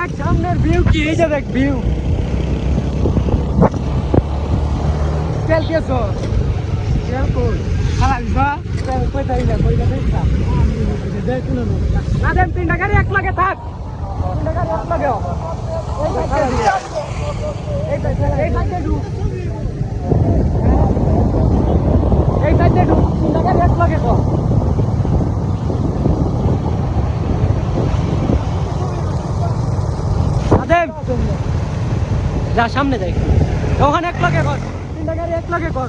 দেখ সামনের ভিউ কি? এই যে দেখ ভিউ তেল কেছো তেল কই খালা দিছা তেল কই তাই না কই না দেখ না না দেন তিনটা গাড়ি এক লাগে থাক। তিনটা গাড়ি এক লাগে এই সাইডে ঢুক। এই সাইডে ঢুক। তিনটা গাড়ি এক লাগে কর যা সামনে যাই ওখানে এক লাগে কর। তিনটা গাড়ি এক লাগে কর।